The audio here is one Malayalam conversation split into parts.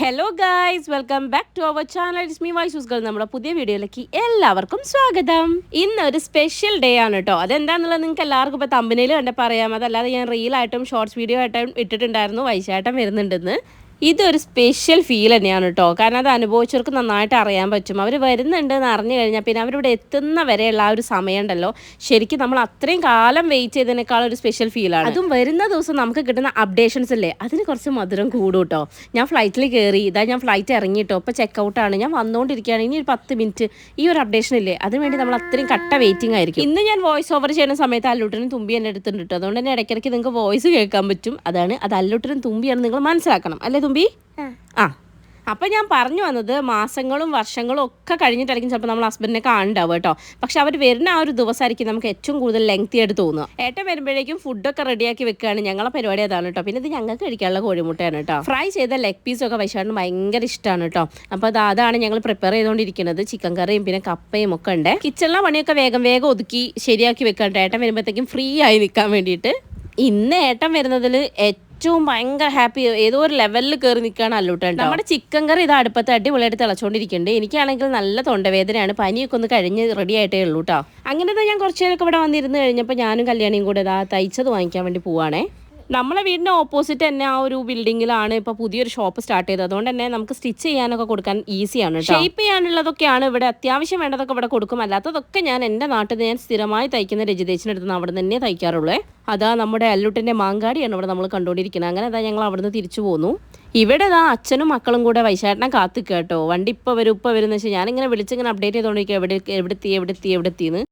Hello guys welcome back to our channel me വൈസൂസ് ഗേൾ നമ്മുടെ പുതിയ വീഡിയോയിലേക്ക് എല്ലാവർക്കും സ്വാഗതം. ഇന്ന് ഒരു സ്പെഷ്യൽ ഡേ ആണ് കേട്ടോ അതെന്താണെന്നുള്ളത് നിങ്ങൾക്ക് എല്ലാവർക്കും ഇപ്പോൾ തമ്പനയിൽ കണ്ട് പറയാം. അതല്ലാതെ ഞാൻ റീൽ ആയിട്ടും ഷോർട്സ് വീഡിയോ ആയിട്ടും ഇട്ടിട്ടുണ്ടായിരുന്നു. വൈശാട്ടം വരുന്നുണ്ടെന്ന്. ഇതൊരു സ്പെഷ്യൽ ഫീൽ തന്നെയാണ് കേട്ടോ കാരണം അത് അനുഭവിച്ചവർക്ക് നന്നായിട്ട് അറിയാൻ പറ്റും. അവർ വരുന്നുണ്ട് എന്ന് അറിഞ്ഞു കഴിഞ്ഞാൽ പിന്നെ അവരിവിടെ എത്തുന്ന വരെയുള്ള ആ ഒരു സമയമുണ്ടല്ലോ. ശരിക്കും നമ്മൾ അത്രയും കാലം വെയിറ്റ് ചെയ്തതിനേക്കാൾ ഒരു സ്പെഷ്യൽ ഫീലാണ് അതും വരുന്ന ദിവസം നമുക്ക് കിട്ടുന്ന അപ്ഡേഷൻസ് അല്ലേ അതിന് കുറച്ച് മധുരം കൂടും കേട്ടോ ഞാൻ ഫ്ലൈറ്റിൽ കയറി ഇതാ ഞാൻ ഫ്ലൈറ്റ് ഇറങ്ങിയിട്ടോ ഇപ്പോൾ ചെക്കൗട്ടാണ് ഞാൻ വന്നുകൊണ്ടിരിക്കുകയാണ് ഇനി ഒരു പത്ത് മിനിറ്റ് ഈ ഒരു അപ്ഡേഷൻ ഇല്ലേ? അതിനുവേണ്ടി നമ്മൾ അത്രയും കട്ട വെയിറ്റിംഗ് ആയിരിക്കും. ഇന്ന് ഞാൻ വോയിസ് ഓവർ ചെയ്യുന്ന സമയത്ത് അല്ലൂട്ടനും തുമ്പി എന്നെ എടുത്തിട്ടുണ്ട് കേട്ടോ അതുകൊണ്ട് തന്നെ ഇടയ്ക്കിടയ്ക്ക് നിങ്ങൾക്ക് വോയിസ് കേൾക്കാൻ പറ്റും. അതാണ്. അത് അല്ലൂട്ടനും തുമ്പിയാണ് നിങ്ങൾ മനസ്സിലാക്കണം. അല്ലേ തുമ്പി? ആ. അപ്പം ഞാൻ പറഞ്ഞു വന്നത് മാസങ്ങളും വർഷങ്ങളും ഒക്കെ കഴിഞ്ഞിട്ടായിരിക്കും ചിലപ്പോൾ നമ്മൾ ഹസ്ബൻഡിനെ കാണുണ്ടാവും കേട്ടോ. പക്ഷെ അവർ വരുന്ന ആ ഒരു ദിവസമായിരിക്കും നമുക്ക് ഏറ്റവും കൂടുതൽ ലെങ്തി ആയിട്ട് തോന്നുക. ഏട്ടൻ വരുമ്പോഴേക്കും ഫുഡൊക്കെ റെഡിയാക്കി വെക്കുകയാണ് ഞങ്ങളെ പരിപാടി അതാണ് കേട്ടോ. പിന്നെ ഇത് ഞങ്ങൾക്ക് കഴിക്കാനുള്ള കോഴിമുട്ടയാണ് കേട്ടോ. ഫ്രൈ ചെയ്ത ലെഗ് പീസൊക്കെ വൈശാടിന് ഭയങ്കര ഇഷ്ടമാണ് കേട്ടോ. അപ്പോൾ അത് അതാണ് ഞങ്ങൾ പ്രിപ്പയർ ചെയ്തുകൊണ്ടിരിക്കുന്നത് ചിക്കൻ കറിയും പിന്നെ കപ്പയും ഒക്കെ ഉണ്ട്. കിച്ചണിലെ പണിയൊക്കെ വേഗം വേഗം ഒതുക്കി ശരിയാക്കി വെക്കാണ്ട് ഏട്ടൻ വരുമ്പോഴത്തേക്കും ഫ്രീ ആയി നിൽക്കാൻ വേണ്ടിയിട്ട്. ഇന്ന് ഏട്ടൻ വരുന്നതിൽ ഏറ്റവും ഭയങ്കര ഹാപ്പി ഏതോ ഒരു ലെവലിൽ കയറി നിൽക്കുകയാണ് അല്ലൂട്ടോ. നമ്മുടെ ചിക്കൻ കറി ഇത് അടുപ്പത്ത് അടിപൊളിയായിട്ട് തിളച്ചുകൊണ്ടിരിക്കുന്നുണ്ട് എനിക്കാണെങ്കിൽ നല്ല തൊണ്ടവേദനയാണ്. പനിയൊക്കെ ഒന്ന് കഴിഞ്ഞ് റെഡി ആയിട്ടേ ഉള്ളൂ കേട്ടോ അങ്ങനെ ഞാൻ കുറച്ച് നേരമൊക്കെ ഇവിടെ വന്നിരുന്ന് കഴിഞ്ഞപ്പോൾ ഞാനും കല്യാണിയും കൂടെ ഇതാ തയ്ച്ചത് വാങ്ങിക്കാൻ വേണ്ടി പോവാണേ. നമ്മളെ വീടിന്റെ ഓപ്പോസിറ്റ് തന്നെ ആ ഒരു ബിൽഡിങ്ങിലാണ് ഇപ്പോൾ പുതിയൊരു ഷോപ്പ് സ്റ്റാർട്ട് ചെയ്തത്. അതുകൊണ്ട് തന്നെ നമുക്ക് സ്റ്റിച്ച് ചെയ്യാനൊക്കെ കൊടുക്കാൻ ഈസിയാണ് ഷേപ്പ് ചെയ്യാനുള്ളതൊക്കെയാണ് ഇവിടെ അത്യാവശ്യം വേണ്ടതൊക്കെ ഇവിടെ കൊടുക്കും. അല്ലാത്തതൊക്കെ ഞാൻ എന്റെ നാട്ടിൽ ഞാൻ സ്ഥിരമായി തയ്ക്കുന്ന രജിതേച്ചിന്റെ അടുത്ത് നിന്ന് അവിടെ തന്നെ തയ്ക്കാറുള്ളൂ. അതാ നമ്മുടെ അല്ലുട്ടിന്റെ മാങ്കാടിയാണ് ഇവിടെ നമ്മൾ കണ്ടുകൊണ്ടിരിക്കുന്നത്. അങ്ങനെ അതാ ഞങ്ങൾ അവിടെ നിന്ന് തിരിച്ചു പോന്നു. ഇവിടെ ഇതാ അച്ഛനും മക്കളും കൂടെ വൈശാട്ടനെ കാത്തു കേട്ടോ വണ്ടി ഇപ്പോൾ വരും ഇപ്പോൾ വരും എന്ന് വെച്ചാൽ ഞാനിങ്ങനെ വിളിച്ചിങ്ങനെ അപ്ഡേറ്റ് ചെയ്തുകൊണ്ടിരിക്കുക. എവിടെ എവിടെ എവിടെത്തി എവിടെ എത്തി എവിടെ എത്തിയെന്ന്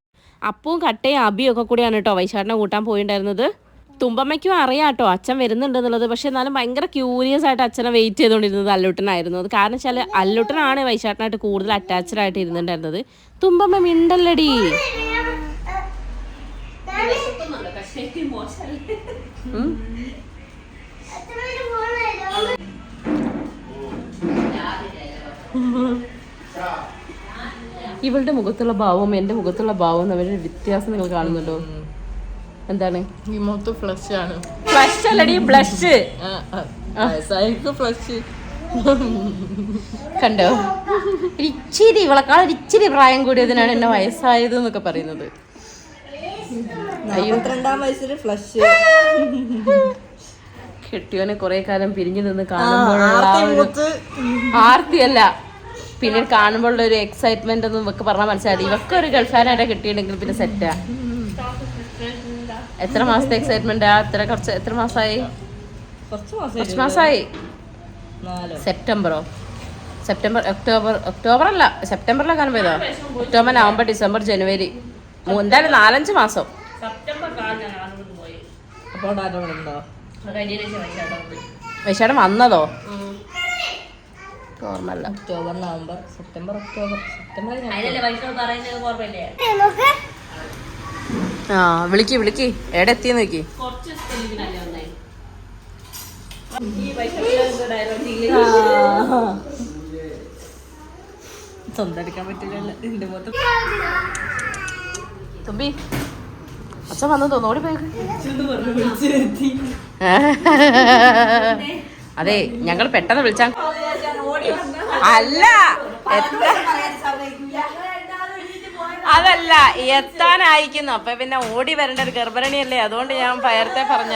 അപ്പവും കട്ടയും അബിയും ഒക്കെ കൂടിയാണ് കേട്ടോ വൈശാട്ടനെ കൂട്ടാൻ പോയിണ്ടായിരുന്നത്. തുമ്പമ്മയ്ക്കും അറിയാം കേട്ടോ അച്ഛൻ വരുന്നുണ്ടെന്നുള്ളത്. പക്ഷെ എന്നാലും ഭയങ്കര ക്യൂരിയസ് ആയിട്ട് അച്ഛനെ വെയിറ്റ് ചെയ്തുകൊണ്ടിരുന്നത് അല്ലുട്ടനായിരുന്നു. അത് കാരണം വെച്ചാൽ അല്ലുട്ടനാണ് വൈശാട്ടനായിട്ട് കൂടുതൽ അറ്റാച്ച്ഡ് ആയിട്ട് ഇരുന്നുണ്ടായിരുന്നത് തുമ്പമ്മ മിണ്ടല്ലടി. ഇവളുടെ മുഖത്തുള്ള ഭാവവും എന്റെ മുഖത്തുള്ള ഭാവവും തമ്മിലൊരു വ്യത്യാസം നിങ്ങൾ കാണുന്നുണ്ടോ? എന്താണ്? ഫ്ലഷ് ആണ്. ഫ്ലഷ് അല്ലടി ബ്ലഷ് ഫ്ലഷ് കണ്ടോ? ഇച്ചിരി ഇവളെക്കാൾ ഇച്ചിരി പ്രായം കൂടിയതിനാണ് എന്നെ വയസ്സായത് എന്നൊക്കെ പറയുന്നത് വയസ്സിൽ ഫ്ലഷ് കെട്ടിയോനെ കൊറേ കാലം പിരിഞ്ഞു നിന്ന് കാണുമ്പോഴുള്ള ആർത്തിയല്ല. പിന്നെ കാണുമ്പോഴുള്ള ഒരു എക്സൈറ്റ്മെന്റ് ഒന്നും ഇവക്ക് പറഞ്ഞാൽ മനസ്സിലായി. ഇവക്കൊരു ഒരു ഗൾഫാനായിട്ട് കിട്ടിയിട്ടുണ്ടെങ്കിൽ പിന്നെ സെറ്റാ എത്ര മാസത്തെ എക്സൈറ്റ്മെന്റ് എത്ര കുറച്ച് എത്ര മാസമായി കുറച്ച് മാസം കുറച്ച് മാസമായി നാലോ? സെപ്റ്റംബറോ? സെപ്റ്റംബർ ഒക്ടോബർ ഒക്ടോബർ അല്ല സെപ്റ്റംബറിലാണ് പോയതോ. ഒക്ടോബർ നവംബർ ഡിസംബർ ജനുവരി. എന്തായാലും നാലഞ്ച് മാസം. വൈശാടം വന്നതോ? ഓർമ്മല്ല October November September October. September ആ വിളിക്ക് വിളിക്ക്. എവിടെ എത്തി നോക്കി. സ്വന്തം എടുക്കാൻ പറ്റില്ലല്ലോ. തുമ്പി. അച്ഛൻ വന്നു തോന്നുന്നു. ഓടി പോയി. അതെ ഞങ്ങൾ പെട്ടെന്ന് വിളിച്ചാ അല്ല എത്ത- അതല്ല എത്താനായിരിക്കുന്നു. അപ്പൊ പിന്നെ ഓടി വരേണ്ട ഒരു ഗർഭരണിയല്ലേ? അതുകൊണ്ട് ഞാൻ പയർത്തെ പറഞ്ഞ.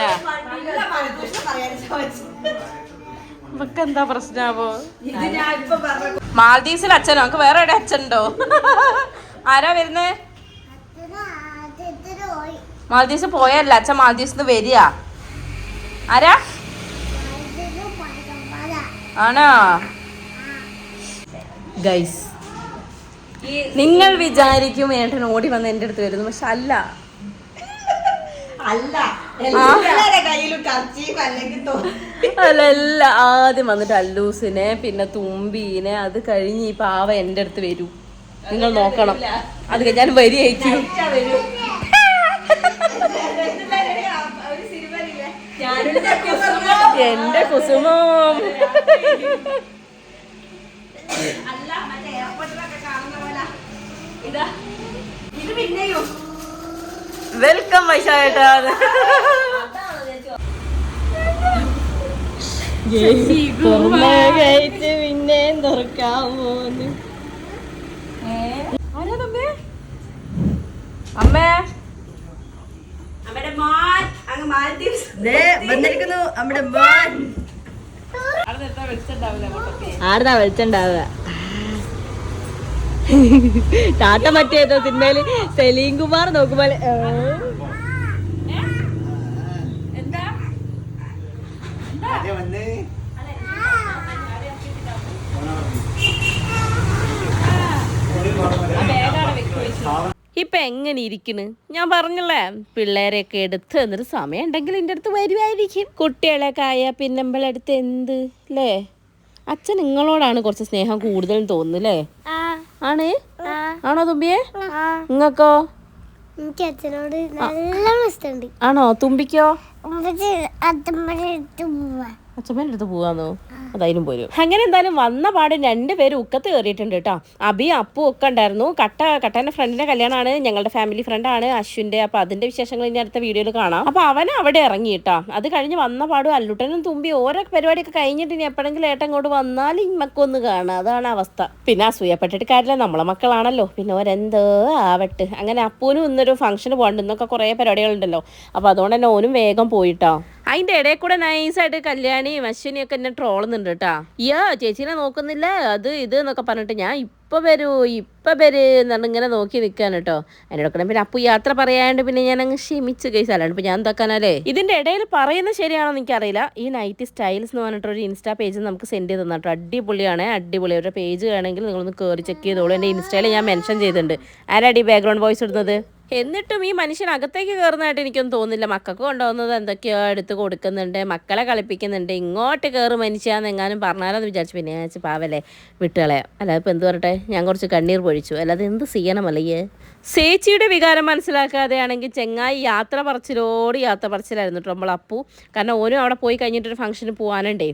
ഇവക്ക് എന്താ പ്രശ്നാവോ മാൽദീവ്സിൽ അച്ഛനോ? നമുക്ക് വേറെ എവിടെ അച്ഛനുണ്ടോ? ആരാ വരുന്നേ? മാൽദീവ്സ് പോയല്ല അച്ഛൻ മാൽദീവ്സ് വരിക ആരാ ആണോ? ഗൈസ് നിങ്ങൾ വിചാരിക്കും ഏട്ടൻ ഓടി വന്ന് എന്റെ അടുത്ത് വരുന്നു. പക്ഷെ അല്ല. അല്ല. ആദ്യം വന്നിട്ട് അല്ലൂസിനെ പിന്നെ തുമ്പീനെ അത് കഴിഞ്ഞ് ഈ പാവ എന്റെ അടുത്ത് വരൂ. നിങ്ങൾ നോക്കണം. അത് ഞാൻ അയക്കും എന്റെ കുസുമം. വെൽക്കം വൈശാട്ടാ തുറന്ന ഗേറ്റ് ഞാൻ പോന്ന് തമ്പേ? അമ്മേ. വന്നിരിക്കുന്നു നമ്മുടെ ആടുന്നാ വെളിച്ചുണ്ടാവുക ടാറ്റ മറ്റേതോ സിനിമയിൽ സലീം കുമാർ നോക്കുമ്പോൾ എന്താ? ഇപ്പൊ എങ്ങനെ ഇരിക്കണ്? ഞാൻ പറഞ്ഞല്ലേ പിള്ളേരെയൊക്കെ എടുത്ത് എന്നൊരു സമയം ഉണ്ടെങ്കിൽ എന്റെ അടുത്ത് വരുമായിരിക്കും കുട്ടികളൊക്കെ ആയാൽ പിന്നമ്പളെടുത്ത് എന്ത് അല്ലേ അച്ഛൻ നിങ്ങളോടാണ് കുറച്ച് സ്നേഹം കൂടുതലും തോന്നുന്നല്ലേ ആണ്? ആണോ തുമ്പിയെ? നിങ്ങക്കോ എനിക്ക് അച്ഛനോട് നല്ല ഇഷ്ടമുണ്ട്. ആണോ? തുമ്പിക്കോ? അച്ഛമ്മേന്റെ അടുത്ത് പോകാന്നോ അതായാലും പോരും. അങ്ങനെ എന്തായാലും വന്ന പാട് രണ്ടുപേരും ഉക്കത്ത് കയറിയിട്ടുണ്ട് കേട്ടോ. അബി അപ്പു ഒക്കെ ഉണ്ടായിരുന്നു. കട്ട കട്ടന്റെ ഫ്രണ്ടിന്റെ കല്യാണമാണ് ഞങ്ങളുടെ ഫാമിലി ഫ്രണ്ടാണ് അശ്വിന്റെ. അപ്പം അതിന്റെ വിശേഷങ്ങൾ ഇനി അടുത്ത വീഡിയോയിൽ കാണാം. അപ്പോൾ അവൻ അവിടെ ഇറങ്ങി കേട്ടോ. അത് കഴിഞ്ഞ് വന്ന പാടും അല്ലുട്ടനും തുമ്പി ഓരോ പരിപാടിയൊക്കെ കഴിഞ്ഞിട്ട് ഇനി എപ്പോഴെങ്കിലും ഏട്ടൻ ഇങ്ങോട്ട് വന്നാൽ ഇമ്മക്കൊന്ന് കാണാം. അതാണ് അവസ്ഥ. പിന്നെ അസൂയപ്പെട്ടിട്ട് കാര്യമില്ല. നമ്മളെ മക്കളാണല്ലോ. പിന്നെ ഓരെന്തോ ആവട്ടെ. അങ്ങനെ അപ്പൂനും ഇന്നൊരു ഫംഗ്ഷന് പോകണ്ടെന്നൊക്കെ കുറേ പരിപാടികളുണ്ടല്ലോ. അപ്പോൾ അതുകൊണ്ട് തന്നെ ഓനും വേഗം പോയിട്ടോ അതിന്റെ ഇടയിൽ കൂടെ നൈസായിട്ട് കല്യാണിയും അശ്വിനിയൊക്കെ എന്നെ ട്രോളുന്നുണ്ട് കേട്ടാ. യ്യോ ചേച്ചീനെ നോക്കുന്നില്ല. അത് ഇത് എന്നൊക്കെ പറഞ്ഞിട്ട് ഞാൻ ഇപ്പൊ വരൂ ഇപ്പം വരൂ എന്ന് ഇങ്ങനെ നോക്കി നിൽക്കാൻ കേട്ടോ. അതിന്റെ ഇടയ്ക്കൂടെ പിന്നെ അപ്പു യാത്ര പറയാണ്ട് പിന്നെ ഞാൻ അങ്ങ് ക്ഷമിച്ച് കേസ് അല്ലാണ്ട് ഇപ്പം ഞാൻ എന്താക്കാനല്ലേ ഇതിന്റെ ഇടയിൽ പറയുന്നത് ശരിയാണോ എന്ന് എനിക്കറിയില്ല. ഈ നൈറ്റി സ്റ്റൈൽസ് എന്ന് പറഞ്ഞിട്ട് ഒരു ഇൻസ്റ്റാ പേജ് നമുക്ക് സെൻഡ് ചെയ്ത് തന്നിട്ടോ അടിപൊളിയാണ് അടിപൊളി. ഒരു പേജ് വേണമെങ്കിൽ നിങ്ങളൊന്ന് കയറി ചെക്ക് ചെയ്തോളൂ. എന്റെ ഇൻസ്റ്റയിൽ ഞാൻ മെൻഷൻ ചെയ്തിട്ടുണ്ട്. ആരാടി ബാക്ക്ഗ്രൗണ്ട് വോയിസ് ഇടുന്നത്? എന്നിട്ടും ഈ മനുഷ്യൻ അകത്തേക്ക് കയറുന്നതായിട്ട് എനിക്കൊന്നും തോന്നുന്നില്ല. മക്കൾക്ക് കൊണ്ടുപോകുന്നത് എന്തൊക്കെയോ എടുത്ത് കൊടുക്കുന്നുണ്ട് മക്കളെ കളിപ്പിക്കുന്നുണ്ട്. ഇങ്ങോട്ട് കയറി മനുഷ്യാന്ന് എങ്ങാനും പറഞ്ഞാലോന്ന് വിചാരിച്ചു. പിന്നെ ഞാൻ പാവല്ലേ വിട്ടുകളെ അല്ലാതെ ഇപ്പം എന്ത് പറയട്ടെ? ഞാൻ കുറച്ച് കണ്ണീർ പൊഴിച്ചു. അല്ലാതെ എന്ത് ചെയ്യണമല്ലേ ചേച്ചിയുടെ വികാരം മനസ്സിലാക്കാതെയാണെങ്കിൽ ചെങ്ങായി യാത്ര പറച്ചിലോട് യാത്ര പറച്ചിലായിരുന്നു കേട്ടോ നമ്മൾ അപ്പു. കാരണം ഓനും അവിടെ പോയി കഴിഞ്ഞിട്ടൊരു ഫംഗ്ഷന് പോകാനുണ്ടേ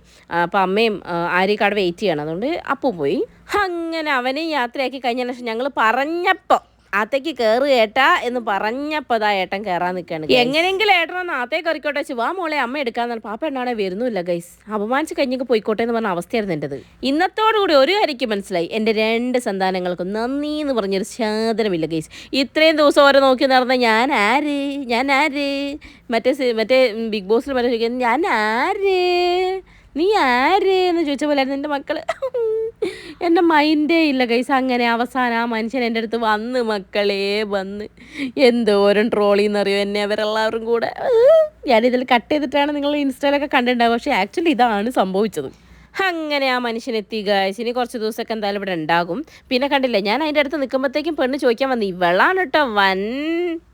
അപ്പം അമ്മയും ആരെയൊക്കെ അവിടെ വെയിറ്റ് ചെയ്യണം. അതുകൊണ്ട് അപ്പു പോയി. അങ്ങനെ അവനെ യാത്രയാക്കി കഴിഞ്ഞ ശേഷം ഞങ്ങൾ പറഞ്ഞപ്പോൾ ആത്തേക്ക് കയറ് ഏട്ടാ എന്ന് പറഞ്ഞപ്പോ ദാ ഏട്ടൻ കയറാൻ നിൽക്കാണ് എങ്ങനെയെങ്കിലും ഏട്ടൻ ഒന്ന് ആത്തേ കറിക്കോട്ടെ വാ മോളെ അമ്മ എടുക്കാന്ന് പാപ്പ എന്നാണെ വരുന്നില്ല ഗൈസ് അപമാനിച്ച് കഴിഞ്ഞൊക്കെ പോയിക്കോട്ടെ എന്ന് പറഞ്ഞ അവസ്ഥയായിരുന്നു എന്റെത് ഇന്നത്തോടുകൂടി ഒരു കാര്യക്ക് മനസ്സിലായി എന്റെ രണ്ട് സന്താനങ്ങൾക്കും നന്ദി എന്ന് പറഞ്ഞൊരു ശാദനമില്ല ഗൈസ് ഇത്രയും ദിവസം ഓരോ നോക്കി നടന്ന ഞാൻ ആര്? ഞാൻ ആര്? മറ്റേ മറ്റേ ബിഗ് ബോസിൽ മറ്റേ ഞാൻ ആര്? നീ ആര്? എന്ന് ചോദിച്ച പോലെ എന്റെ മക്കൾ. എന്റെ മൈൻഡേ ഇല്ല കൈസ് അങ്ങനെ അവസാനം ആ മനുഷ്യൻ എന്റെ അടുത്ത് വന്ന് മക്കളെ വന്ന്. എന്തോരം ട്രോളിന്നറിയോ എന്നെ അവരെല്ലാവരും കൂടെ. ഞാനിതിൽ കട്ട് ചെയ്തിട്ടാണ് നിങ്ങൾ ഇൻസ്റ്റയിലൊക്കെ കണ്ടിട്ടുണ്ടാവുക. പക്ഷേ ആക്ച്വലി ഇതാണ് സംഭവിച്ചത്. അങ്ങനെ ആ മനുഷ്യൻ എത്തി ഗായ്സ് ഇനി കുറച്ച് ദിവസമൊക്കെ എന്തായാലും ഇവിടെ ഉണ്ടാകും. പിന്നെ കണ്ടില്ലേ ഞാൻ അതിന്റെ അടുത്ത് നിൽക്കുമ്പോഴത്തേക്കും പെണ്ണ് ചോദിക്കാൻ വന്നു ഇവളാണ് കേട്ടോ വൻ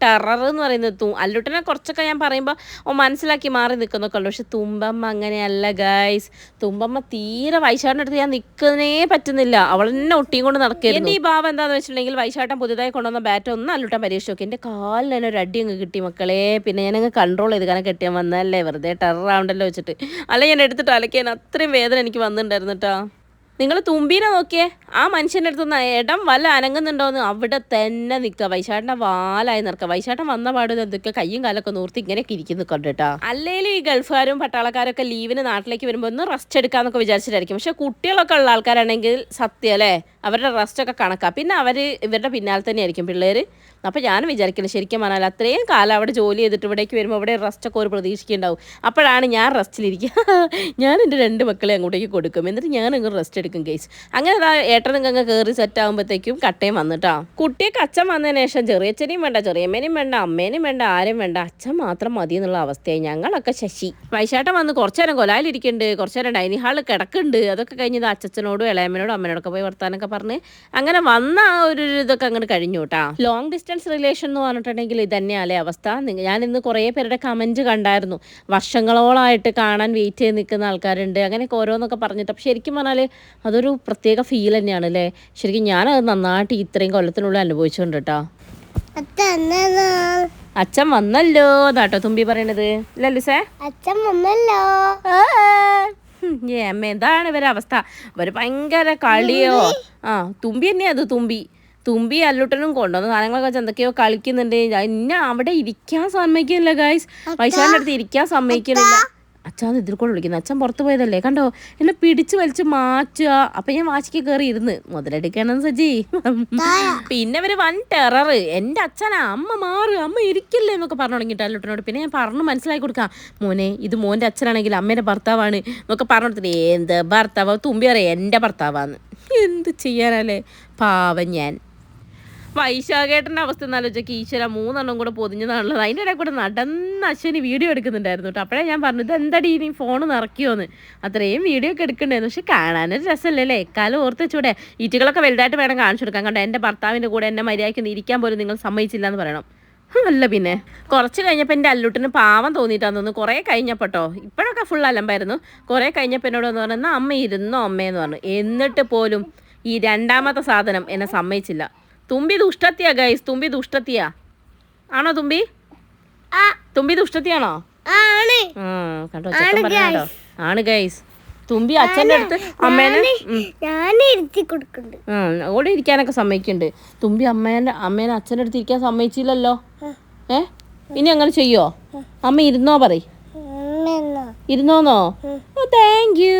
ടെറർ എന്ന് പറയുന്നത്. തൂ അല്ലുട്ടനെ കുറച്ചൊക്കെ ഞാൻ പറയുമ്പോൾ ഓ മനസ്സിലാക്കി മാറി നിൽക്കുന്നൊക്കെ ഉള്ളു. പക്ഷെ തുമ്പമ്മ അങ്ങനെയല്ല ഗായ്സ് തുമ്പമ്മ തീരെ വൈശാട്ടിന്റെ അടുത്ത് ഞാൻ നിൽക്കുന്നേ പറ്റുന്നില്ല. അവൾ തന്നെ ഒട്ടിയും കൊണ്ട് നടക്കുക എന്റെ ഈ ഭാവം എന്താണെന്ന് വെച്ചിട്ടുണ്ടെങ്കിൽ വൈശാട്ടൻ പുതുതായി കൊണ്ടുവന്ന ബാറ്റ് ഒന്ന് അല്ലുട്ടൻ പരീക്ഷ നോക്കി എന്റെ കാലിൽ തന്നെ ഒരു അടി അങ്ങ് കിട്ടി മക്കളെ. പിന്നെ ഞാനങ്ങ് കൺട്രോൾ ചെയ്ത് കാരണം കെട്ടിയാൻ വന്നല്ലേ വെറുതെ ടെറർ ആവണ്ടല്ലോ വെച്ചിട്ട്. അല്ല ഞാൻ എടുത്തിട്ട് അലക്കാൻ അത്രയും വേദന എനിക്ക് വന്നിട്ടുണ്ടായിരുന്നു കേട്ടോ നിങ്ങൾ തുമ്പീനെ നോക്കിയേ. ആ മനുഷ്യന്റെ അടുത്തുനിന്ന് ഇടം വല്ല അനങ്ങുന്നുണ്ടോന്ന് അവിടെ തന്നെ നിൽക്കുക. വൈശാട്ടിന്റെ വാലായി നിൽക്കുക. വൈശാട്ടൻ വന്ന പാടും എന്തൊക്കെ കയ്യും കാലൊക്കെ നൂർത്തി ഇങ്ങനെയൊക്കെ ഇരിക്കുന്നു കണ്ടിട്ടാ അല്ലെങ്കിലും ഈ ഗൾഫുകാരും പട്ടാളക്കാരൊക്കെ ലീവിന് നാട്ടിലേക്ക് വരുമ്പോൾ ഒന്ന് റെസ്റ്റ് എടുക്കാമെന്നൊക്കെ വിചാരിച്ചിട്ടായിരിക്കും. പക്ഷേ കുട്ടികളൊക്കെ ഉള്ള ആൾക്കാരാണെങ്കിൽ സത്യം അല്ലേ? അവരുടെ റെസ്റ്റൊക്കെ കണക്കാം. പിന്നെ അവർ ഇവരുടെ പിന്നാലെ തന്നെയായിരിക്കും പിള്ളേർ അപ്പോൾ ഞാൻ വിചാരിക്കില്ല ശരിക്കും പറഞ്ഞാൽ അത്രയും കാലം അവിടെ ജോലി ചെയ്തിട്ട് ഇവിടേക്ക് വരുമ്പോൾ അവിടെ റെസ്റ്റൊക്കെ ഒരു പ്രതീക്ഷിക്കുന്നുണ്ടാവും അപ്പോഴാണ് ഞാൻ റെസ്റ്റിലിരിക്കുക ഞാൻ എന്റെ രണ്ട് മക്കളെ അങ്ങോട്ടേക്ക് കൊടുക്കും. എന്നിട്ട് ഞാൻ അങ്ങ് റെസ്റ്റ് എടുക്കും കേസ് അങ്ങനെ അതാ ഏട്ടനും അങ്ങ് കയറി സെറ്റ് ആകുമ്പോഴത്തേക്കും കട്ടയും വന്നിട്ടാ കുട്ടിയൊക്കെ അച്ഛൻ വന്നതിന് ശേഷം ചെറിയച്ഛനെയും വേണ്ട ചെറിയമ്മേനെയും വേണ്ട അമ്മേനെയും വേണ്ട ആരും വേണ്ട അച്ഛൻ മാത്രം മതി എന്നുള്ള അവസ്ഥയായി. ഞങ്ങളൊക്കെ ശശി. വൈശാട്ടം വന്ന് കുറച്ചു നേരം കൊലായിലിരിക്കുന്നുണ്ട് കുറച്ചു നേരം ഡൈനിങ് ഹാളിൽ കിടക്കുന്നുണ്ട്. അതൊക്കെ കഴിഞ്ഞത് അച്ഛനോടും ഇളയമ്മനോടും അമ്മനോടൊക്കെ പോയി വർത്താനൊക്കെ പറഞ്ഞ് അങ്ങനെ വന്ന ആ ഒരു ഇതൊക്കെ അങ്ങോട്ട് കഴിഞ്ഞു കേട്ടാ ലോങ് ഡിസ്റ്റൻസ് റിലേഷൻ എന്ന് പറഞ്ഞിട്ടുണ്ടെങ്കിൽ ഇത് തന്നെയല്ലേ അവസ്ഥ. ഞാൻ ഇന്ന് കുറേ പേരുടെ കമന്റ് കണ്ടായിരുന്നു. വർഷങ്ങളോളായിട്ട് കാണാൻ വെയിറ്റ് ചെയ്ത് നിൽക്കുന്ന ആൾക്കാരുണ്ട്. അങ്ങനെയൊക്കെ ഓരോന്നൊക്കെ പറഞ്ഞിട്ട്. അപ്പോൾ ശരിക്കും പറഞ്ഞാൽ അതൊരു പ്രത്യേക ഫീൽ തന്നെയാണ് അല്ലേ? ശരിക്കും ഞാനത് നന്നായിട്ട് ഇത്രയും കൊല്ലത്തിനുള്ളിൽ അനുഭവിച്ചുകൊണ്ട് കേട്ടോ അച്ഛൻ വന്നല്ലോ എന്നാട്ടോ തുമ്പി പറയണത്. ലല്ലുസേ അച്ഛൻ വന്നല്ലോ. ഏ അമ്മ എന്താണ് ഇവരെ അവസ്ഥ? ഇവർ ഭയങ്കര കളിയോ? ആ തുമ്പി തന്നെയാ അത് തുമ്പി. തുമ്പി അല്ലുട്ടനും കൊണ്ടുവന്ന. സാധനങ്ങളൊക്കെ വെച്ച് എന്തൊക്കെയോ കളിക്കുന്നുണ്ട്. എന്നെ അവിടെ ഇരിക്കാൻ സമ്മതിക്കുന്നില്ല ഗായ്സ് വൈശാലിന്റെ അടുത്ത് ഇരിക്കാൻ സമ്മതിക്കുന്നില്ല. അച്ഛൻ ഇതിൽ കൂടെ വിളിക്കുന്നത് അച്ഛൻ പുറത്ത് പോയതല്ലേ? കണ്ടോ? എന്നെ പിടിച്ചു വലിച്ച് മാറ്റുക. അപ്പൊ ഞാൻ വാശിക്ക് കയറി ഇരുന്ന്. മുതലെടുക്കണം സജി. പിന്നെ അവർ വൻ ടെറർ എന്റെ അച്ഛനാ അമ്മ മാറ് അമ്മ ഇരിക്കില്ലേ എന്നൊക്കെ പറഞ്ഞു തുടങ്ങിയിട്ട് അല്ലുട്ടനോട്. പിന്നെ ഞാൻ പറഞ്ഞു മനസ്സിലാക്കി കൊടുക്കാം. മോനെ ഇത് മോന്റെ അച്ഛനാണെങ്കിൽ അമ്മേന്റെ ഭർത്താവാണ് എന്നൊക്കെ പറഞ്ഞു കൊടുത്തിട്ട് എന്ത് ഭർത്താവ്? തുമ്പി അറിയാം എന്റെ ഭർത്താവാന്ന്. എന്ത് ചെയ്യാനല്ലേ പാവം ഞാൻ. വൈശാഖേട്ടന്റെ അവസ്ഥ എന്നാലോചിച്ചാൽ ഈശ്വര മൂന്നെണ്ണം കൂടെ പൊതിഞ്ഞതാണുള്ളത്. അതിന്റെ ഇടയിൽ കൂടെ നടന്ന് അശ്വനി വീഡിയോ എടുക്കുന്നുണ്ടായിരുന്നു കേട്ടോ. അപ്പോഴേ ഞാൻ പറഞ്ഞു ഇത് എന്താടി ഇനി ഫോൺ നിറക്കിയോന്ന് അത്രയും വീഡിയോ ഒക്കെ എടുക്കണ്ടായിരുന്നു പക്ഷെ കാണാനൊരു രസമല്ലേ എക്കാലം ഓർത്ത് വെച്ചൂടെ. ഈറ്റുകളൊക്കെ വലുതായിട്ട് വേണം കാണിച്ചു കൊടുക്കാൻ. കണ്ടോ എന്റെ ഭർത്താവിന്റെ കൂടെ എന്നെ മര്യാദയ്ക്ക് ഇരിക്കാൻ പോലും നിങ്ങൾ സമ്മതിച്ചില്ല എന്ന് പറയണം. അല്ല പിന്നെ. കുറച്ച് കഴിഞ്ഞപ്പോൾ എന്റെ അല്ലുട്ടിന് പാവം തോന്നിയിട്ടാന്ന് തോന്നുന്നു. കുറേ കഴിഞ്ഞപ്പോട്ടോ ഇപ്പോഴൊക്കെ ഫുൾ അലമ്പായിരുന്നു. കുറേ കഴിഞ്ഞപ്പോൾ എന്നോട് എന്ന് പറഞ്ഞാൽ "എന്നാ അമ്മ ഇരുന്നോ അമ്മയെന്ന് പറഞ്ഞു. എന്നിട്ട് പോലും ഈ രണ്ടാമത്തെ സാധനം എന്നെ സമ്മതിച്ചില്ല. തുമ്പി ദുഷ്ടത്തിയാ ഗൈസ് തുമ്പി ദുഷ്ടത്തിയാ ആണോ തുമ്പി? തുമ്പി ദുഷ്ടത്തിയാണോ കണ്ടോ ചെക്കൻ പറഞ്ഞോ ആണ് ഗൈസ് തുമ്പി അച്ഛന്റെ അടുത്ത് അമ്മേനെ ഓടി ഇരിക്കാനൊക്കെ സമ്മതിക്കുന്നുണ്ട്. തുമ്പി അമ്മേന്റെ അമ്മേനെ അച്ഛന്റെ അടുത്ത് ഇരിക്കാൻ സമ്മതിച്ചില്ലല്ലോ? ഏ? ഇനി അങ്ങനെ ചെയ്യോ? അമ്മ ഇരുന്നോ പറ? ഇരുന്നോന്നോ? താങ്ക് യു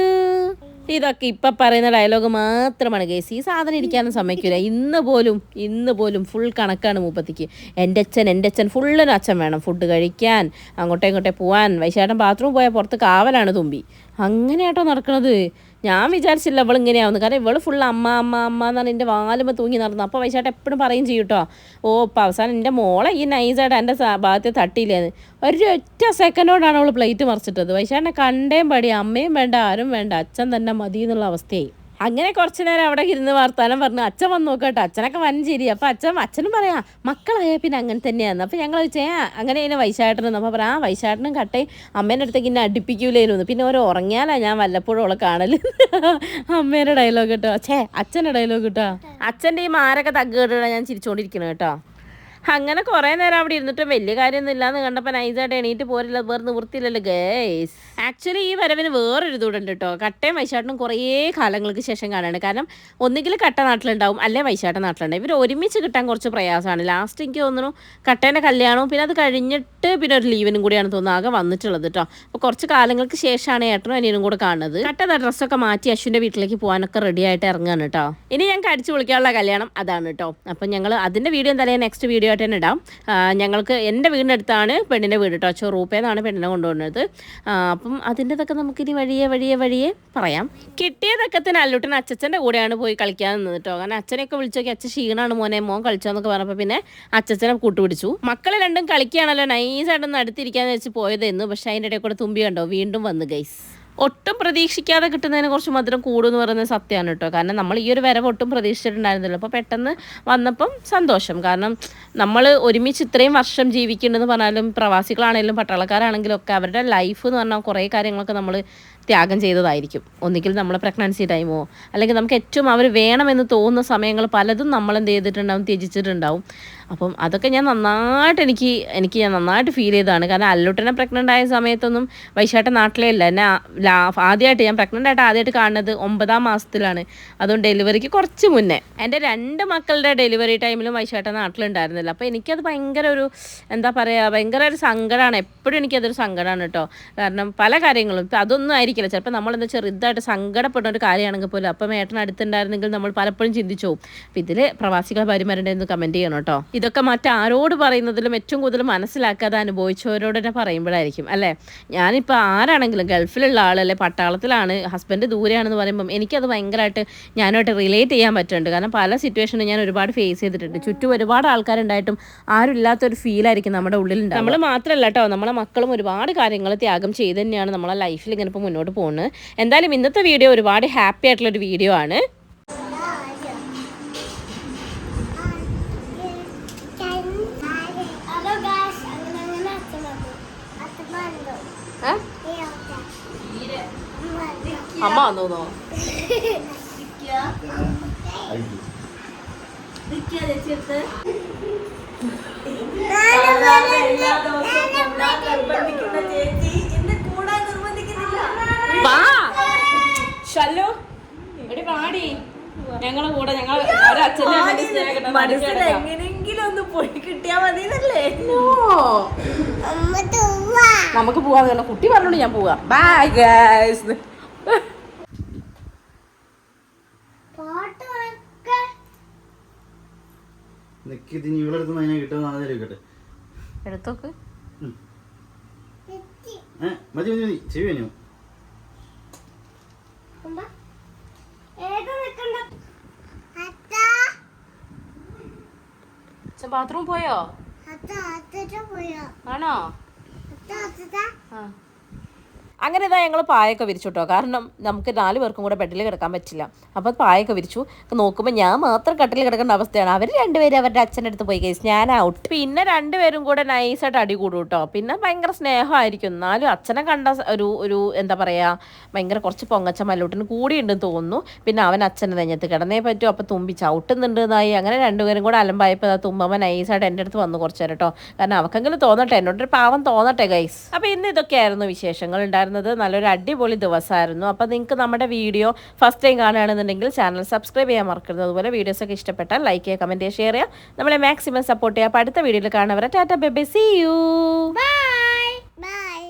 ഇതൊക്കെ ഇപ്പൊ പറയുന്ന ഡയലോഗ് മാത്രമാണ് കേസ് ഈ സാധനം ഇരിക്കാനും സമ്മതിക്കൂല. ഇന്ന് പോലും ഇന്ന് പോലും ഫുൾ കണക്കാണ് മൂപ്പത്തിക്ക്. എന്റെ അച്ഛൻ എന്റെ അച്ഛൻ ഫുള്ളിന് അച്ഛൻ വേണം. ഫുഡ് കഴിക്കാൻ അങ്ങോട്ടേ ഇങ്ങോട്ടേ പോവാൻ. വൈശാട്ടൻ ബാത്റൂം പോയാൽ പുറത്ത് കാവലാണ് തുമ്പി. അങ്ങനെയാട്ടോ നടക്കണത്. ഞാൻ വിചാരിച്ചില്ല ഇവൾ ഇങ്ങനെയാവുന്നു. കാരണം ഇവൾ ഫുൾ അമ്മ അമ്മ അമ്മ എന്നാണ് എന്റെ വാലുമ്പോൾ തൂങ്ങി നടന്നു അപ്പോൾ വൈശാട്ട് എപ്പോഴും പറയും ചെയ്യും കേട്ടോ ഓ ഇപ്പം അവസാനം എന്റെ മോളെ ഈ നൈസായിട്ട് എന്റെ ഭാഗത്തെ തട്ടിയില്ലേന്ന്. ഒരു ഒറ്റ സെക്കൻഡോടാണ് അവൾ പ്ലേറ്റ് മറിച്ചിട്ടത്. വൈശാട്ടിനെ കണ്ടേം പടി അമ്മയും വേണ്ട ആരും വേണ്ട. അച്ഛൻ തന്നെ മതി എന്നുള്ള അവസ്ഥയായി. അങ്ങനെ കുറച്ച് നേരം അവിടെ ഇരുന്ന് വർത്താനം പറഞ്ഞു. അച്ഛൻ വന്ന് നോക്കട്ടെ അച്ഛനൊക്കെ വൻ ചിരി അപ്പം അച്ഛൻ അച്ഛനും പറയാ മക്കളായ പിന്നെ അങ്ങനെ തന്നെയാണ് അപ്പം ഞങ്ങൾ ചോദിച്ചാൽ അങ്ങനെ അതിന് വൈശാട്ടനും അപ്പോൾ പറയാം ആ വൈശാട്ടനും കട്ടയും അമ്മേന്റെ അടുത്തേക്ക് ഇന്നെ അടുപ്പിക്കൂലായിരുന്നു പിന്നെ ഓരോ ഉറങ്ങിയാലാ ഞാൻ വല്ലപ്പോഴും ഉള്ള കാണൽ. അമ്മേന്റെ ഡയലോഗ് കേട്ടോ. ഛേ അച്ഛന്റെ ഡയലോഗ് കേട്ടോ. അച്ഛന്റെ ഈ മാരൊക്കെ തഗ് കേട്ടോ ഞാൻ ചിരിച്ചുകൊണ്ടിരിക്കണം കേട്ടോ. അങ്ങനെ കുറേ നേരം അവിടെ ഇരുന്നിട്ട് വലിയ കാര്യമൊന്നും ഇല്ലാന്ന് കണ്ടപ്പോൾ നൈസായിട്ട് എണീറ്റ് പോരില്ല വേറെ നിവൃത്തിയില്ലല്ലോ ഗേസ് ആക്ച്വലി ഈ വരവിന് വേറൊരു ഇതുണ്ട് കേട്ടോ കട്ടയും വൈശാട്ടനും കുറേ കാലങ്ങൾക്ക് ശേഷം കാണാണ്. കാരണം ഒന്നുകിൽ കട്ട നാട്ടിലുണ്ടാവും അല്ലെ വൈശാട്ട നാട്ടിലുണ്ടാവും. ഇവർ ഒരുമിച്ച് കിട്ടാൻ കുറച്ച് പ്രയാസമാണ്. ലാസ്റ്റ് എനിക്ക് തോന്നുന്നു കട്ടേന്റെ കല്യാണവും പിന്നെ അത് കഴിഞ്ഞിട്ട് പിന്നെ ഒരു ലീവിനും കൂടിയാണ് തോന്നുന്നത് ആകെ വന്നിട്ടുള്ളത് കേട്ടോ അപ്പോൾ കുറച്ച് കാലങ്ങൾക്ക് ശേഷമാണ് ഏട്ടനും അനിയനും കൂടെ കാണുന്നത്. കട്ട ഡ്രസ്സൊക്കെ മാറ്റി അശ്വിന്റെ വീട്ടിലേക്ക് പോകാനൊക്കെ റെഡി ആയിട്ട് ഇറങ്ങുകയാണ് കേട്ടോ ഇനി ഞങ്ങൾക്ക് അടിച്ചു വിളിക്കാനുള്ള കല്യാണം അതാണ് കേട്ടോ അപ്പം ഞങ്ങൾ അതിന്റെ വീഡിയോ എന്തായാലും നെക്സ്റ്റ് വീഡിയോ ആയിട്ട് തന്നെ ഇടാം ഞങ്ങൾക്ക് എന്റെ വീടിന്റെ അടുത്താണ് പെണ്ണിന്റെ വീട് കേട്ടോ ചെറൂപ്പേന്നാണ് പെണ്ണിനെ കൊണ്ടുവന്നത് ആ, അപ്പം അതിന്റെതൊക്കെ നമുക്കിനി വഴിയെ വഴിയെ വഴിയെ പറയാം. കിട്ടിയതൊക്കെ തന്നെ അല്ലുട്ടൻ അച്ഛന്റെ കൂടെയാണ് പോയി കളിക്കാൻ നിന്നത് കേട്ടോ കാരണം അച്ഛനെയൊക്കെ വിളിച്ചു നോക്കി അച്ഛൻ ക്ഷീണമാണ് മോനെ മോൻ കളിച്ചോന്നൊക്കെ പറഞ്ഞപ്പോൾ പിന്നെ അച്ഛനെ കൂട്ടുപിടിച്ചു. മക്കൾ രണ്ടും കളിക്കുകയാണല്ലോ നൈസായിട്ടൊന്ന് അടുത്തിരിക്കാന്ന് വെച്ച് പോയതായിരുന്നു പക്ഷേ അതിന്റെ ഇടയിൽ കൂടെ തുമ്പി കണ്ടോ? വീണ്ടും വന്നു ഗൈസ് ഒട്ടും പ്രതീക്ഷിക്കാതെ കിട്ടുന്നതിന് കുറച്ച് മധുരം കൂടുമെന്ന് പറയുന്നത് സത്യമാണ് കേട്ടോ. കാരണം നമ്മൾ ഈ ഒരു വരവ് ഒട്ടും പ്രതീക്ഷിച്ചിട്ടുണ്ടായിരുന്നില്ല. അപ്പോൾ പെട്ടെന്ന് വന്നപ്പം സന്തോഷം. കാരണം നമ്മൾ ഒരുമിച്ച് ഇത്രയും വർഷം ജീവിക്കുന്നുണ്ടെന്ന് പറഞ്ഞാലും പ്രവാസികളാണെങ്കിലും പട്ടാളക്കാരാണെങ്കിലും ഒക്കെ അവരുടെ ലൈഫ് എന്ന് പറഞ്ഞാൽ കുറേ കാര്യങ്ങളൊക്കെ നമ്മൾ ത്യാഗം ചെയ്തതായിരിക്കും. ഒന്നുകിൽ നമ്മളെ പ്രഗ്നൻസി ടൈമോ അല്ലെങ്കിൽ നമുക്ക് ഏറ്റവും അവർ വേണമെന്ന് തോന്നുന്ന സമയങ്ങൾ പലതും നമ്മൾ എന്ത് ചെയ്തിട്ടുണ്ടാവും ത്യജിച്ചിട്ടുണ്ടാവും. അപ്പം അതൊക്കെ ഞാൻ നന്നായിട്ട് എനിക്ക് എനിക്ക് ഞാൻ നന്നായിട്ട് ഫീൽ ചെയ്തതാണ്. കാരണം അല്ലുട്ടനെ പ്രഗ്നന്റ് ആയ സമയത്തൊന്നും വൈശാട്ട നാട്ടിലേ ഇല്ല. എന്നെ ആദ്യമായിട്ട് ഞാൻ പ്രഗ്നന്റ് ആയിട്ട് ആദ്യമായിട്ട് കാണുന്നത് ഒമ്പതാം മാസത്തിലാണ്. അതുകൊണ്ട് ഡെലിവറിക്ക് കുറച്ച് മുന്നേ. എന്റെ രണ്ട് മക്കളുടെ ഡെലിവറി ടൈമിലും വൈശാട്ട നാട്ടിലുണ്ടായിരുന്നില്ല. അപ്പോൾ എനിക്കത് ഭയങ്കര ഒരു എന്താ പറയുക ഭയങ്കര ഒരു സങ്കടമാണ് എപ്പോഴും എനിക്കതൊരു സങ്കടമാണ് കേട്ടോ കാരണം പല കാര്യങ്ങളും. ഇപ്പം അതൊന്നും ആയിരിക്കില്ല. ചിലപ്പോൾ നമ്മളെന്താ ചെറുതായിട്ട് സങ്കടപ്പെടുന്ന ഒരു കാര്യമാണെങ്കിൽ പോലും അപ്പം ഏട്ടൻ അടുത്തുണ്ടായിരുന്നെങ്കിൽ നമ്മൾ പലപ്പോഴും ചിന്തിച്ചു പോകും അപ്പം ഇതിൽ പ്രവാസികളെ ഭാര്യമാരുണ്ടെന്ന് കമന്റ് ചെയ്യണം കേട്ടോ ഇതൊക്കെ മറ്റാരോട് പറയുന്നതിലും ഏറ്റവും കൂടുതൽ മനസ്സിലാക്കാതെ അനുഭവിച്ചവരോട് തന്നെ പറയുമ്പോഴായിരിക്കും അല്ലേ? ഞാനിപ്പോൾ ആരാണെങ്കിലും ഗൾഫിലുള്ള ആളല്ലേ പട്ടാളത്തിലാണ് ഹസ്ബൻഡ് ദൂരെയാണെന്ന് പറയുമ്പം എനിക്കത് ഭയങ്കരമായിട്ട് ഞാനുമായിട്ട് റിലേറ്റ് ചെയ്യാൻ പറ്റുന്നുണ്ട്. കാരണം പല സിറ്റുവേഷനും ഞാൻ ഒരുപാട് ഫേസ് ചെയ്തിട്ടുണ്ട്. ചുറ്റും ഒരുപാട് ആൾക്കാരുണ്ടായിട്ടും ആരും ഇല്ലാത്തൊരു ഫീലായിരിക്കും നമ്മുടെ ഉള്ളിൽ നമ്മൾ മാത്രമല്ല കേട്ടോ നമ്മളെ മക്കളും ഒരുപാട് കാര്യങ്ങൾ ത്യാഗം ചെയ്ത് തന്നെയാണ് നമ്മളെ ലൈഫിൽ ഇങ്ങനെ ഇപ്പോൾ മുന്നോട്ട് പോകുന്നത്. എന്തായാലും ഇന്നത്തെ വീഡിയോ ഒരുപാട് ഹാപ്പി ആയിട്ടുള്ളൊരു വീഡിയോ ആണ്. അമ്മ വന്നോന്നോ വാ ഷല്ലോ എടി വാടി. ഞങ്ങളെ കൂടെ ഞങ്ങൾ മനസ്സിൽ എങ്ങനെയെങ്കിലും ഒന്ന് പോയി കിട്ടിയാ മതി എന്നല്ലേ അമ്മ തൂവാ. നമുക്ക് പോവാന്ന് കുട്ടി പറഞ്ഞോണ്ട് ഞാൻ പോവാ. ബൈ ഗൈസ് നിക്ക് ഇത് ഇനി ഇവിടെ അടുത്ത് അതിനെ കിട്ടുമെന്നാണ് ചോദിക്കട്ടെ. എടുത്തോക്ക്. എത്തി ഏ മതി മതി മതി. ചെവി കഴിഞ്ഞു അമ്മ ഏത് നിക്കണ്ട? ബാത്റൂം പോയോ? ആണോ? ആ. അങ്ങനെ ഇതാ ഞങ്ങൾ പായൊക്കെ വിരിച്ചു കേട്ടോ കാരണം നമുക്ക് നാല് പേർക്കും കൂടെ ബെഡിൽ കിടക്കാൻ പറ്റില്ല. അപ്പോൾ പായൊക്കെ വിരിച്ചു. നോക്കുമ്പോൾ ഞാൻ മാത്രം കട്ടിൽ കിടക്കേണ്ട അവസ്ഥയാണ്. അവർ രണ്ടുപേരും അവരുടെ അച്ഛന്റെ അടുത്ത് പോയി കേസ് ഞാൻ ഔട്ട് പിന്നെ രണ്ടുപേരും കൂടെ നൈസായിട്ട് അടി കൂടും കേട്ടോ പിന്നെ ഭയങ്കര സ്നേഹമായിരിക്കും. എന്നാലും അച്ഛനെ കണ്ട ഒരു ഒരു എന്താ പറയുക ഭയങ്കര കുറച്ച് പൊങ്ങച്ച മല്ലോട്ടിന് കൂടിയുണ്ടെന്ന് തോന്നുന്നു. പിന്നെ അവൻ അച്ഛനെ നെഞ്ഞത്ത് കിടന്നേ പറ്റും. അപ്പോൾ തുമ്പി ചവിട്ടുന്നുണ്ട് എന്നായി അങ്ങനെ രണ്ടുപേരും കൂടെ അലമ്പായപ്പോൾ അത് തുമ്പമ്മ നൈസായിട്ട് എന്റെ അടുത്ത് വന്ന് കുറച്ച് നേരം കേട്ടോ കാരണം അവക്കെങ്കിലും തോന്നട്ടെ. എന്നോടൊരു പാവം തോന്നട്ടെ ഗൈസ് അപ്പോൾ ഇന്ന് ഇതൊക്കെയായിരുന്നു വിശേഷങ്ങൾ. ഉണ്ടായിരുന്നത് നല്ലൊരു അടിപൊളി ദിവസമായിരുന്നു. അപ്പോൾ നിങ്ങൾക്ക് നമ്മുടെ വീഡിയോ ഫസ്റ്റ് ടൈം കാണുകയാണെന്നുണ്ടെങ്കിൽ ചാനൽ സബ്സ്ക്രൈബ് ചെയ്യാൻ മറക്കരുത്. അതുപോലെ വീഡിയോസൊക്കെ ഇഷ്ടപ്പെട്ടാൽ ലൈക്ക് ചെയ്യുക കമന്റ് ചെയ്യുക ഷെയർ ചെയ്യുക. നമ്മളെ മാക്സിമം സപ്പോർട്ട് ചെയ്യുക. അപ്പോൾ അടുത്ത വീഡിയോയിൽ കാണുന്നവരെ ടാറ്റ ബെബെ സി യു ബൈ ബൈ